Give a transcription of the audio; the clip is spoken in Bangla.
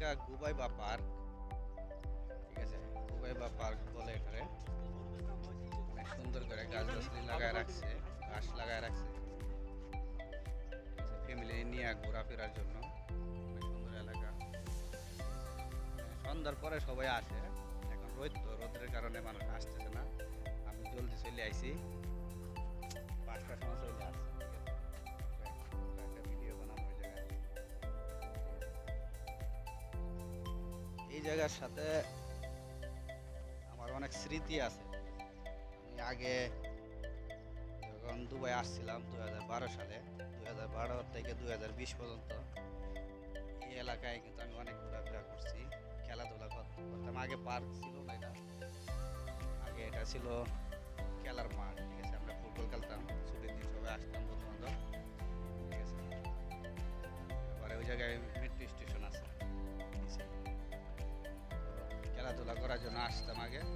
জায়গা গুবাইবা পার্ক। ঠিক আছে? গুবাইবা পার্ক বলে এখানে। অনেক সুন্দর করে গাছ গাছলি লাগায় রাখছে, ঘাস লাগায় রাখছে। ফ্যামিলি নিয়ে ঘোরাফেরার জন্য। অনেক সুন্দর এলাকা। সন্ধ্যার পরে সবাই আসে। এখন রোদ তো, রোদের কারণে মানুষ আসতেছে না। আমি জলদি চলে আইছি। জায়গার সাথে আমার অনেক স্মৃতি আছে। আমি আগে যখন দুবাই আসছিলাম দু হাজার বারো সালে দু হাজার বারো থেকে দু হাজার বিশ পর্যন্ত, এই এলাকায় কিন্তু আমি অনেক ঘোরাফেরা করছি, খেলাধুলা কর- করতাম। আগে পার্ক ছিল না এটা। আগে এটা ছিল খেলার মাঠ, ঠিক আছে? স্টেশন আছে ঠিক